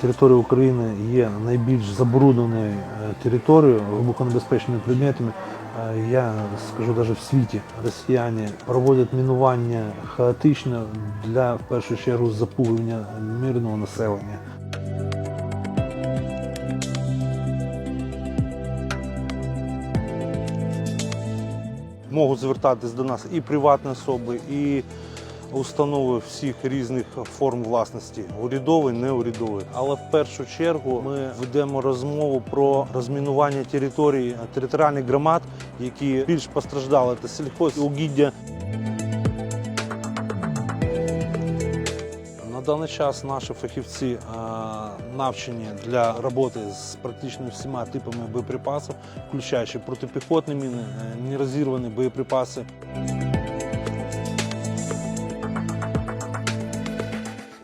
територія України є найбільш забрудненою е, територією вибухонебезпечними предметами. Е, Я скажу навіть в світі росіяни проводять мінування хаотично для в першу чергу запугування мирного населення. Можуть звертатись до нас і приватні особи, і установи всіх різних форм власності, урядовий, неурядовий. Але в першу чергу ми ведемо розмову про розмінування території територіальних громад, які більш постраждали. Це сільхоз, угіддя. На даний час наші фахівці е, навчені для роботи з практично всіма типами боєприпасів, включаючи протипіхотні міни, е, нерозірвані боєприпаси.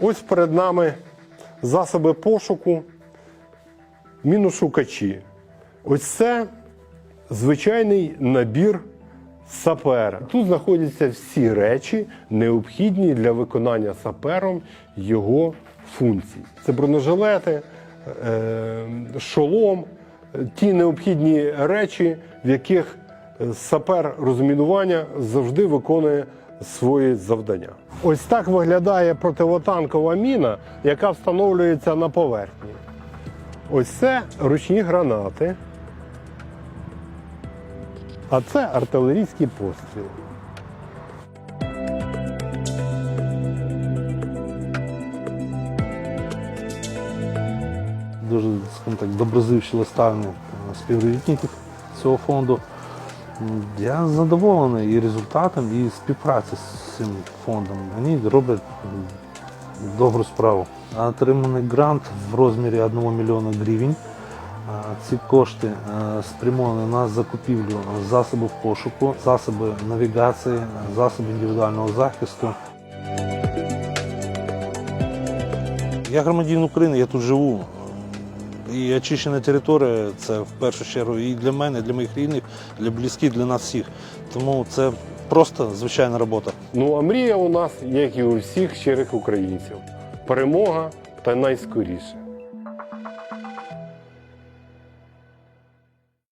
Ось перед нами засоби пошуку, міношукачі. Ось це звичайний набір сапера. Тут знаходяться всі речі, необхідні для виконання сапером його функцій. Це бронежилети, е, шолом, ті необхідні речі, в яких е, сапер розмінування завжди виконує свої завдання. Ось так виглядає противотанкова міна, яка встановлюється на поверхні. Ось це ручні гранати, а це артилерійський постріл. Дуже скажімо так, доброзичливе ставлення співробітників цього фонду. Я задоволений і результатом, і співпраці з цим фондом. Вони роблять добру справу. Отриманий грант в розмірі 1 мільйона гривень. Ці кошти спрямовані на закупівлю засобів пошуку, засоби навігації, засоби індивідуального захисту. Я громадянин України, я тут живу. І очищена територія це в першу чергу і для мене, і для моїх рідних, для близьких, для нас всіх. Тому це просто звичайна робота. Ну а мрія у нас, як і у всіх щирих українців, перемога та найскоріше.